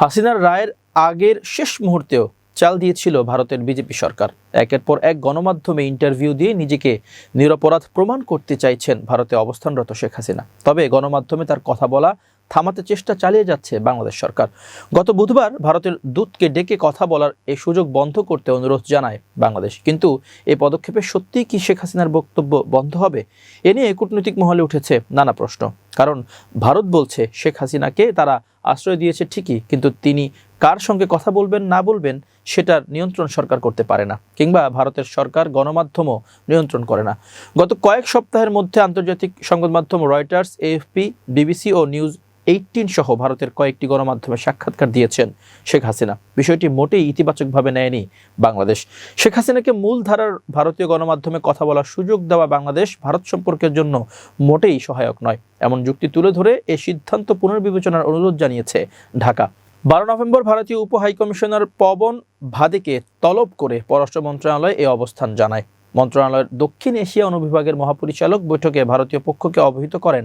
হাসিনার রায়ের আগের শেষ মুহূর্তেও চাল দিয়েছিল ভারতের বিজেপি সরকার। একের পর এক গণমাধ্যমে ইন্টারভিউ দিয়ে নিজেকে নিরপরাধ প্রমাণ করতে চাইছেন ভারতে অবস্থানরত শেখ হাসিনা। তবে গণমাধ্যমে তার কথা বলা, থামাতে চেষ্টা চালিয়ে যাচ্ছে বাংলাদেশ সরকার। গত বুধবার ভারতের দূতকে ডেকে কথা বলার এই সুযোগ বন্ধ করতে অনুরোধ জানায় বাংলাদেশ। কিন্তু এই পদক্ষেপে সত্যিই কি শেখ হাসিনার বক্তব্য বন্ধ হবে? এ নিয়ে কূটনৈতিক মহলে উঠেছে নানা প্রশ্ন। কারণ ভারত বলছে, শেখ হাসিনাকে তারা আশ্রয় দিয়েছে ঠিকই, কিন্তু তিনি কার সঙ্গে কথা বলবেন, না বলবেন, সেটার নিয়ন্ত্রণ সরকার করতে পারে না, কিংবা ভারতের সরকার গণমাধ্যমও নিয়ন্ত্রণ করে না। গত কয়েক সপ্তাহের মধ্যে আন্তর্জাতিক সংবাদ মাধ্যম রয়টার্স, এএফপি, বিবিসি ও নিউজ এইটিন সহ ভারতের কয়েকটি গণমাধ্যমে সাক্ষাৎকার দিয়েছেন শেখ হাসিনা। বিষয়টি মোটেই ইতিবাচকভাবে নেয়নি বাংলাদেশ। শেখ হাসিনাকে মূল ধারার ভারতীয় গণমাধ্যমে কথা বলার সুযোগ দেওয়া বাংলাদেশ ভারত সম্পর্কের জন্য মোটেই সহায়ক নয়। এমন যুক্তি তুলে ধরে এ সিদ্ধান্ত পুনর্বিবেচনার অনুরোধ জানিয়েছে ঢাকা। বারো নভেম্বর ভারতীয় উপ হাইকমিশনার পবন ভাদেকে তলব করে পররাষ্ট্র মন্ত্রণালয় এ অবস্থান জানায়। মন্ত্রণালয়ের দক্ষিণ এশিয়া অনুবিভাগের মহাপরিচালক বৈঠকে ভারতীয় পক্ষকে অবহিত করেন।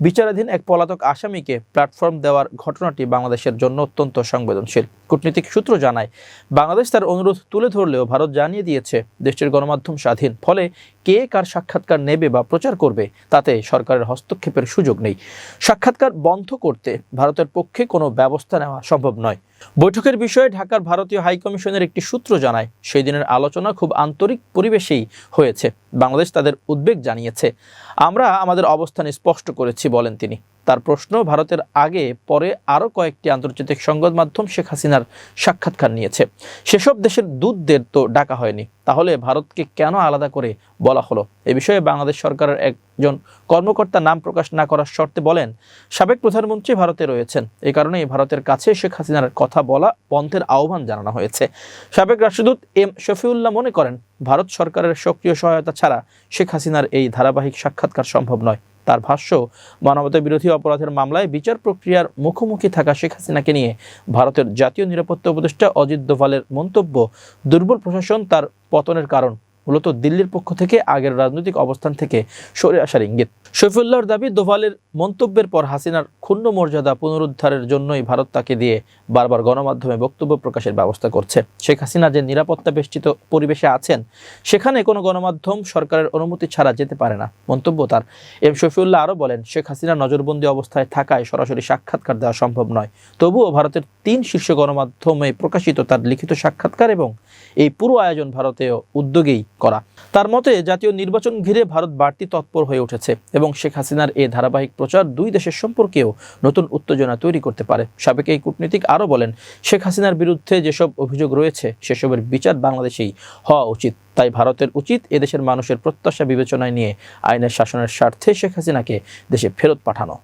বিচারাধীন এক পলাতক আসামিকে প্ল্যাটফর্ম দেওয়ার ঘটনাটি বাংলাদেশের জন্য অত্যন্ত সংবেদনশীল। কূটনীতিক সূত্র জানায়, বাংলাদেশ তার অনুরোধ তুলে ধরলেও ভারত জানিয়ে দিয়েছে, দেশটির গণমাধ্যম স্বাধীন, ফলে কে কার সাক্ষাৎকার নেবে বা প্রচার করবে, তাতে সরকারের হস্তক্ষেপের সুযোগ নেই। সাক্ষাৎকার বন্ধ করতে ভারতের পক্ষে কোনো ব্যবস্থা নেওয়া সম্ভব নয়। বৈঠকের বিষয়ে ঢাকার ভারতীয় হাইকমিশনের একটি সূত্র জানায় সেই দিনের আলোচনা খুব আন্তরিক পরিবেশেই হয়েছে। বাংলাদেশ তাদের উদ্বেগ জানিয়েছে। আমরা আমাদের অবস্থান স্পষ্ট করেছি, বলেন তিনি। তার প্রশ্ন, ভারতের আগে, পরে আরও কয়েকটি আন্তর্জাতিক সংবাদ মাধ্যম শেখ হাসিনার সাক্ষাৎকার নিয়েছে। সেসব দেশের দূতদের তো ডাকা হয়নি। তাহলে ভারতকে কেন আলাদা করে বলা হলো? এ বিষয়ে বাংলাদেশ সরকারের একজন কর্মকর্তা নাম প্রকাশ না করার শর্তে বলেন, সাবেক প্রধানমন্ত্রী ভারতে রয়েছেন। এই কারণেই ভারতের কাছে শেখ হাসিনার কথা বলা বন্ধের আহ্বান জানানো হয়েছে। সাবেক রাষ্ট্রদূত এম শফিউল্লাহ মনে করেন, ভারত সরকারের সক্রিয় সহায়তা ছাড়া শেখ হাসিনার এই ধারাবাহিক সাক্ষাৎকার সম্ভব নয়। তার ভাষ্য মানবতা বিরোধী অপরাধের মামলায় বিচার প্রক্রিয়ার মুখোমুখি থাকা শেখ হাসিনাকে নিয়ে ভারতের জাতীয় নিরাপত্তা উপদেষ্টা অজিত দোভালের মন্তব্য, দুর্বল প্রশাসন তার পতনের কারণ। মূলত দিল্লির পক্ষ থেকে আগের রাজনৈতিক অবস্থান থেকে সরে আসার ইঙ্গিত। শৈফুল্লাহর দাবি, দোভালের মন্তব্যের পর হাসিনার ক্ষুণ্ণ মর্যাদা পুনরুদ্ধারের জন্যই ভারত তাকে দিয়ে বারবার গণমাধ্যমে বক্তব্য প্রকাশের ব্যবস্থা করছে। শেখ হাসিনা যে নিরাপত্তা বেষ্টিত পরিবেশে আছেন, সেখানে কোনো গণমাধ্যম সরকারের অনুমতি ছাড়া যেতে পারে না। মন্তব্য তার। এম শফিউল্লাহ আরও বলেন, শেখ হাসিনা নজরবন্দি অবস্থায় থাকায় সরাসরি সাক্ষাৎকার দেওয়া সম্ভব নয়। তবুও ভারতের তিন শীর্ষ গণমাধ্যমে প্রকাশিত তার লিখিত সাক্ষাৎকার এবং এই পুরো আয়োজন ভারতীয় উদ্যোগেই করা। তার মতে, জাতীয় নির্বাচন ঘিরে ভারত বাড়তি তৎপর হয়ে উঠেছে এবং শেখ হাসিনার এই ধারাবাহিক প্রচার দুই দেশের সম্পর্কেও নতুন উত্তেজনা তৈরি করতে পারে। সাবেক এই কূটনীতিক আরও বলেন, শেখ হাসিনার বিরুদ্ধে যেসব অভিযোগ রয়েছে, সেসবের বিচার বাংলাদেশেই হওয়া উচিত। তাই ভারতের উচিত এদেশের মানুষের প্রত্যাশা বিবেচনায় নিয়ে আইনের শাসনের স্বার্থে শেখ হাসিনাকে দেশে ফেরত পাঠানো।